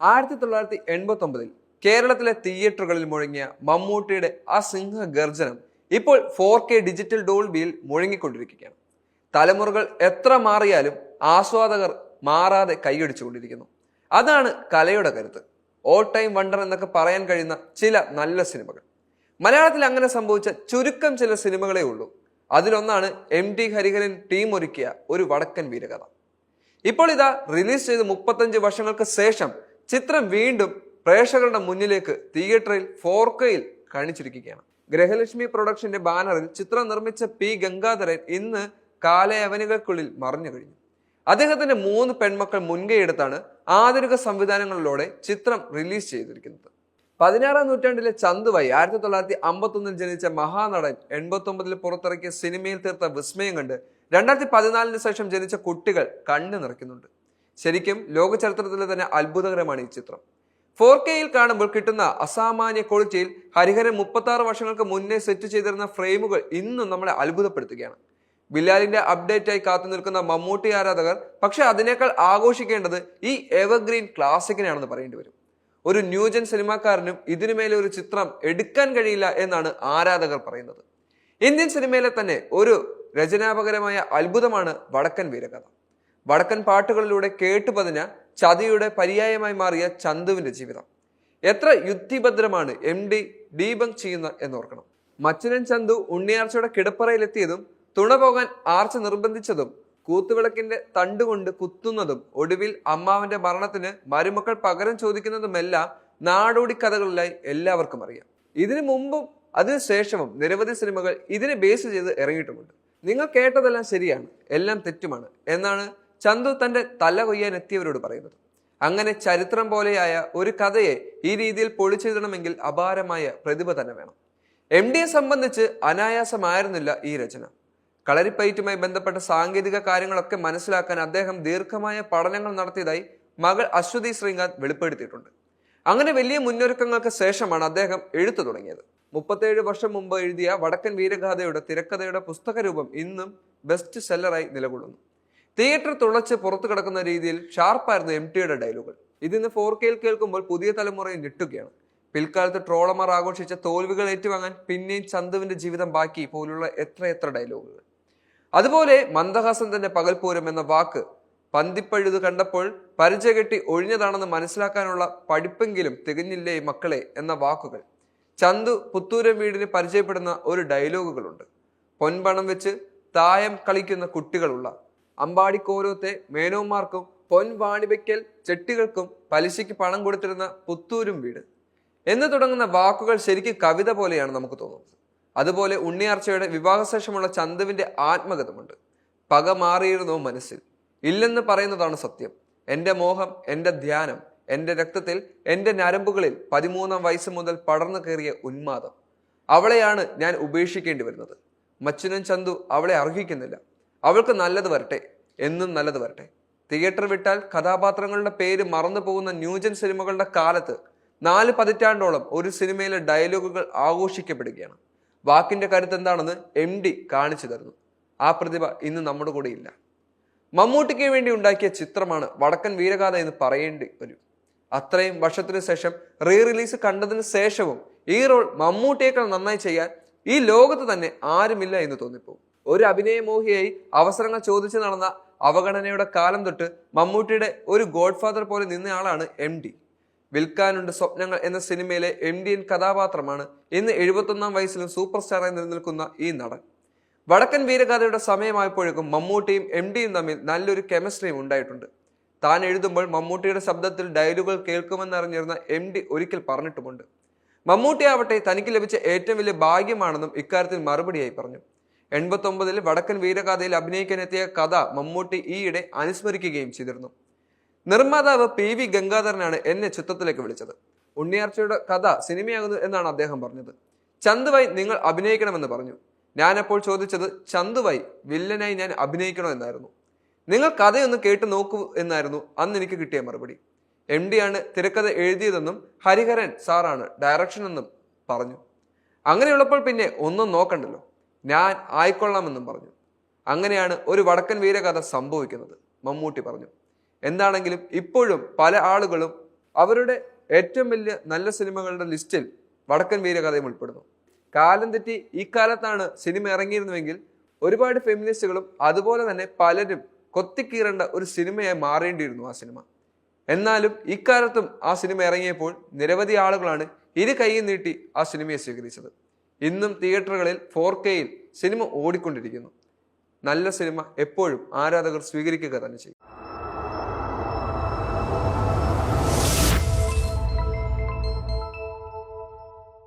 ആയിരത്തി തൊള്ളായിരത്തി എൺപത്തി ഒമ്പതിൽ കേരളത്തിലെ തിയേറ്ററുകളിൽ മുഴങ്ങിയ മമ്മൂട്ടിയുടെ ആ സിംഹ ഗർജനം ഇപ്പോൾ ഫോർ കെ ഡിജിറ്റൽ ഡോൾബിയിൽ മുഴങ്ങിക്കൊണ്ടിരിക്കുകയാണ്. തലമുറകൾ എത്ര മാറിയാലും ആസ്വാദകർ മാറാതെ കൈയടിച്ചുകൊണ്ടിരിക്കുന്നു. അതാണ് കലയുടെ കരുത്ത്. ഓൾ ടൈം വണ്ടർ എന്നൊക്കെ പറയാൻ കഴിയുന്ന ചില നല്ല സിനിമകൾ. മലയാളത്തിൽ അങ്ങനെ സംഭവിച്ച ചുരുക്കം ചില സിനിമകളേ ഉള്ളൂ. അതിലൊന്നാണ് എം ടി ഹരിഹരൻ ടീം ഒരുക്കിയ ഒരു വടക്കൻ വീരകഥ. ഇപ്പോൾ ഇതാ റിലീസ് ചെയ്ത് മുപ്പത്തഞ്ച് വർഷങ്ങൾക്ക് ശേഷം ചിത്രം വീണ്ടും പ്രേക്ഷകരുടെ മുന്നിലേക്ക് തിയേറ്ററിൽ ഫോർ കെയിൽ കാണിച്ചിരിക്കുകയാണ്. ഗ്രഹലക്ഷ്മി പ്രൊഡക്ഷന്റെ ബാനറിൽ ചിത്രം നിർമ്മിച്ച പി ഗംഗാധരൻ ഇന്ന് കാലയവനുകൾക്കുള്ളിൽ മറിഞ്ഞു കഴിഞ്ഞു. അദ്ദേഹത്തിന്റെ മൂന്ന് പെൺമക്കൾ മുൻകൈയെടുത്താണ് ആധുനിക സംവിധാനങ്ങളിലൂടെ ചിത്രം റിലീസ് ചെയ്തിരിക്കുന്നത്. പതിനാറാം നൂറ്റാണ്ടിലെ ചന്തുവായി ആയിരത്തി തൊള്ളായിരത്തി അമ്പത്തൊന്നിൽ ജനിച്ച മഹാനടൻ എൺപത്തി ഒമ്പതിൽ പുറത്തിറക്കിയ സിനിമയിൽ തീർത്ത വിസ്മയം കണ്ട് രണ്ടായിരത്തി പതിനാലിന് ശേഷം ജനിച്ച കുട്ടികൾ കണ്ണു നിറയ്ക്കുന്നുണ്ട്. ശരിക്കും ലോക ചരിത്രത്തിലെ തന്നെ അത്ഭുതകരമാണ് ഈ ചിത്രം. ഫോർ കെയിൽ കാണുമ്പോൾ കിട്ടുന്ന അസാമാന്യ ക്വാളിറ്റിയിൽ ഹരിഹരൻ മുപ്പത്തി ആറ് വർഷങ്ങൾക്ക് മുന്നേ സെറ്റ് ചെയ്തിരുന്ന ഫ്രെയിമുകൾ ഇന്നും നമ്മളെ അത്ഭുതപ്പെടുത്തുകയാണ്. ബിലാലിന്റെ അപ്ഡേറ്റ് ആയി കാത്തു നിൽക്കുന്ന മമ്മൂട്ടി ആരാധകർ പക്ഷെ അതിനേക്കാൾ ആഘോഷിക്കേണ്ടത് ഈ എവർഗ്രീൻ ക്ലാസിക്കിനെയാണെന്ന് പറയേണ്ടി വരും. ഒരു ന്യൂജൻ സിനിമാക്കാരനും ഇതിനു മേലെ ഒരു ചിത്രം എടുക്കാൻ കഴിയില്ല എന്നാണ് ആരാധകർ പറയുന്നത്. ഇന്ത്യൻ സിനിമയിലെ തന്നെ ഒരു രചനാപകരമായ അത്ഭുതമാണ് വടക്കൻ വീരകഥ. വടക്കൻ പാട്ടുകളിലൂടെ കേട്ടുപതിഞ്ഞ ചതിയുടെ പര്യായമായി മാറിയ ചന്തുവിന്റെ ജീവിതം. എത്ര യുക്തിഭദ്രമാണ് എം ഡി ഡീബങ്ക് ചെയ്യുന്ന എന്നോർക്കണം. മച്ചനൻ ചന്തു ഉണ്ണിയാർച്ചയുടെ കിടപ്പറയിലെത്തിയതും തുണ പോകാൻ ആർച്ച നിർബന്ധിച്ചതും കൂത്തുവിളക്കിന്റെ തണ്ടുകൊണ്ട് കുത്തുന്നതും ഒടുവിൽ അമ്മാവന്റെ മരണത്തിന് മരുമക്കൾ പകരം ചോദിക്കുന്നതുമെല്ലാം നാടോടി കഥകളിലായി എല്ലാവർക്കും അറിയാം. ഇതിനു മുമ്പും അതിനുശേഷവും നിരവധി സിനിമകൾ ഇതിനെ ബേസ് ചെയ്ത് ഇറങ്ങിയിട്ടുമുണ്ട്. നിങ്ങൾ കേട്ടതെല്ലാം ശരിയാണ് എല്ലാം തെറ്റുമാണ് എന്നാണ് ചന്തു തന്റെ തല കൊയ്യാൻ എത്തിയവരോട് പറയുന്നത്. അങ്ങനെ ചരിത്രം പോലെയായ ഒരു കഥയെ ഈ രീതിയിൽ പൊളിച്ചെഴുതണമെങ്കിൽ അപാരമായ പ്രതിഭ തന്നെ വേണം. എം ഡിയെ സംബന്ധിച്ച് അനായാസമായിരുന്നില്ല ഈ രചന. കളരിപ്പയറ്റുമായി ബന്ധപ്പെട്ട സാങ്കേതിക കാര്യങ്ങളൊക്കെ മനസ്സിലാക്കാൻ അദ്ദേഹം ദീർഘമായ പഠനങ്ങൾ നടത്തിയതായി മകൾ അശ്വതി ശ്രീകാന്ത് വെളിപ്പെടുത്തിയിട്ടുണ്ട്. അങ്ങനെ വലിയ മുന്നൊരുക്കങ്ങൾക്ക് ശേഷമാണ് അദ്ദേഹം എഴുത്തു തുടങ്ങിയത്. മുപ്പത്തേഴ് വർഷം മുമ്പ് എഴുതിയ വടക്കൻ വീരഗാഥയുടെ തിരക്കഥയുടെ പുസ്തകരൂപം ഇന്നും ബെസ്റ്റ് സെല്ലറായി നിലകൊള്ളുന്നു. തിയേറ്റർ തുളച്ച് പുറത്തു കിടക്കുന്ന രീതിയിൽ ഷാർപ്പായിരുന്നു എം ടിയുടെ ഡയലോഗുകൾ. ഇതിന്ന് ഫോർ കെയിൽ കേൾക്കുമ്പോൾ പുതിയ തലമുറയെ ഞെട്ടുകയാണ്. പിൽക്കാലത്ത് ട്രോളമാർ ആഘോഷിച്ച തോൽവികൾ ഏറ്റുവാങ്ങാൻ പിന്നെയും ചന്തുവിന്റെ ജീവിതം ബാക്കി പോലുള്ള എത്ര എത്ര ഡയലോഗുകൾ. അതുപോലെ മന്ദഹാസൻ തന്നെ പകൽപൂരം എന്ന വാക്ക് പന്തിപ്പഴുത് കണ്ടപ്പോൾ പരിചയ കെട്ടി ഒഴിഞ്ഞതാണെന്ന് മനസ്സിലാക്കാനുള്ള പഠിപ്പെങ്കിലും തികഞ്ഞില്ലേ മക്കളെ എന്ന വാക്കുകൾ. ചന്തു പുത്തൂരം വീടിന് പരിചയപ്പെടുന്ന ഒരു ഡയലോഗുകളുണ്ട്. പൊൻപണം വെച്ച് തായം കളിക്കുന്ന കുട്ടികളുള്ള അമ്പാടിക്കോരോത്തെ മേനോന്മാർക്കും പൊൻ വാണിവയ്ക്കൽ ചെട്ടികൾക്കും പലിശയ്ക്ക് പണം കൊടുത്തിരുന്ന പുത്തൂരും വീട്. എന്ന് തുടങ്ങുന്ന വാക്കുകൾ ശരിക്കും കവിത പോലെയാണ് നമുക്ക് തോന്നുന്നത്. അതുപോലെ ഉണ്ണിയാർച്ചയുടെ വിവാഹശേഷമുള്ള ചന്തുവിന്റെ ആത്മഗതമുണ്ട്. പക മാറിയിരുന്നു മനസ്സിൽ. ഇല്ലെന്ന് പറയുന്നതാണ് സത്യം. എന്റെ മോഹം എന്റെ ധ്യാനം എന്റെ രക്തത്തിൽ എന്റെ നരമ്പുകളിൽ പതിമൂന്നാം വയസ്സ് മുതൽ പടർന്നു കയറിയ ഉന്മാദം. അവളെയാണ് ഞാൻ ഉപേക്ഷിക്കേണ്ടി വരുന്നത്. മച്ചുനൻ ചന്തു അവളെ അർഹിക്കുന്നില്ല. അവൾക്ക് നല്ലത് വരട്ടെ എന്നും നല്ലത് വരട്ടെ. തിയേറ്റർ വിട്ടാൽ കഥാപാത്രങ്ങളുടെ പേര് മറന്നു പോകുന്ന ന്യൂജൻ സിനിമകളുടെ കാലത്ത് നാല് പതിറ്റാണ്ടോളം ഒരു സിനിമയിലെ ഡയലോഗുകൾ ആഘോഷിക്കപ്പെടുകയാണ്. വാക്കിന്റെ കരുത്ത് എന്താണെന്ന് എം ഡി കാണിച്ചു തരുന്നു. ആ പ്രതിഭ ഇന്ന് നമ്മുടെ കൂടെ ഇല്ല. മമ്മൂട്ടിക്ക് വേണ്ടി ഉണ്ടാക്കിയ ചിത്രമാണ് വടക്കൻ വീരഗാഥ എന്ന് പറയേണ്ടി വരും. അത്രയും വർഷത്തിനു ശേഷം റീ റിലീസ് കണ്ടതിന് ശേഷവും ഈ റോൾ മമ്മൂട്ടിയേക്കാൾ നന്നായി ചെയ്യാൻ ഈ ലോകത്ത് തന്നെ ആരുമില്ല എന്ന് തോന്നിപ്പോകും. ഒരു അഭിനയമോഹിയായി അവസരങ്ങൾ ചോദിച്ചു നടന്ന അവഗണനയുടെ കാലം തൊട്ട് മമ്മൂട്ടിയുടെ ഒരു ഗോഡ് ഫാദർ പോലെ നിന്നയാളാണ് എം ഡി. വിൽക്കാനുണ്ട് സ്വപ്നങ്ങൾ എന്ന സിനിമയിലെ എം ഡി എൻ കഥാപാത്രമാണ് ഇന്ന് എഴുപത്തൊന്നാം വയസ്സിലും സൂപ്പർ സ്റ്റാറായി നിലനിൽക്കുന്ന ഈ നടൻ. വടക്കൻ വീരഗാഥയുടെ സമയമായപ്പോഴേക്കും മമ്മൂട്ടിയും എം ഡിയും തമ്മിൽ നല്ലൊരു കെമിസ്ട്രിയും ഉണ്ടായിട്ടുണ്ട്. താൻ എഴുതുമ്പോൾ മമ്മൂട്ടിയുടെ ശബ്ദത്തിൽ ഡയലുകൾ കേൾക്കുമെന്നറിഞ്ഞിരുന്ന എം ഡി ഒരിക്കൽ പറഞ്ഞിട്ടുമുണ്ട്. മമ്മൂട്ടിയാവട്ടെ തനിക്ക് ലഭിച്ച ഏറ്റവും വലിയ ഭാഗ്യമാണെന്നും ഇക്കാര്യത്തിൽ മറുപടിയായി പറഞ്ഞു. എൺപത്തൊമ്പതിൽ വടക്കൻ വീരഗാഥയിൽ അഭിനയിക്കാനെത്തിയ കഥ മമ്മൂട്ടി ഈയിടെ അനുസ്മരിക്കുകയും ചെയ്തിരുന്നു. നിർമ്മാതാവ് പി വി ഗംഗാധരനാണ് എന്നെ ചിത്രത്തിലേക്ക് വിളിച്ചത്. ഉണ്ണിയാർച്ചയുടെ കഥ സിനിമയാകുന്നു എന്നാണ് അദ്ദേഹം പറഞ്ഞത്. ചന്തുവായി നിങ്ങൾ അഭിനയിക്കണമെന്ന് പറഞ്ഞു. ഞാനപ്പോൾ ചോദിച്ചത് ചന്തുവായി വില്ലനായി ഞാൻ അഭിനയിക്കണോ എന്നായിരുന്നു. നിങ്ങൾ കഥയൊന്ന് കേട്ട് നോക്കൂ എന്നായിരുന്നു അന്ന് എനിക്ക് കിട്ടിയ മറുപടി. എം ആണ് തിരക്കഥ എഴുതിയതെന്നും ഹരിഹരൻ സാറാണ് ഡയറക്ഷൻ എന്നും പറഞ്ഞു. അങ്ങനെയുള്ളപ്പോൾ പിന്നെ ഒന്നും നോക്കണ്ടല്ലോ. ഞാൻ ആയിക്കൊള്ളാമെന്നും പറഞ്ഞു. അങ്ങനെയാണ് ഒരു വടക്കൻ വീരകഥ സംഭവിക്കുന്നത് മമ്മൂട്ടി പറഞ്ഞു. എന്താണെങ്കിലും ഇപ്പോഴും പല ആളുകളും അവരുടെ ഏറ്റവും വലിയ നല്ല സിനിമകളുടെ ലിസ്റ്റിൽ വടക്കൻ വീരകഥയും ഉൾപ്പെടുന്നു. കാലം തെറ്റി ഇക്കാലത്താണ് സിനിമ ഇറങ്ങിയിരുന്നുവെങ്കിൽ ഒരുപാട് ഫെമിനിസ്റ്റുകളും അതുപോലെ തന്നെ പലരും കൊത്തിക്കീറേണ്ട ഒരു സിനിമയായി മാറേണ്ടിയിരുന്നു ആ സിനിമ. എന്നാലും ഇക്കാലത്തും ആ സിനിമ ഇറങ്ങിയപ്പോൾ നിരവധി ആളുകളാണ് ഇരു കൈയും നീട്ടി ആ സിനിമയെ സ്വീകരിച്ചത്. ഇന്നും തിയേറ്ററുകളിൽ ഫോർ കെയിൽ സിനിമ ഓടിക്കൊണ്ടിരിക്കുന്നു. നല്ല സിനിമ എപ്പോഴും ആരാധകർ സ്വീകരിക്കുക തന്നെ ചെയ്യും.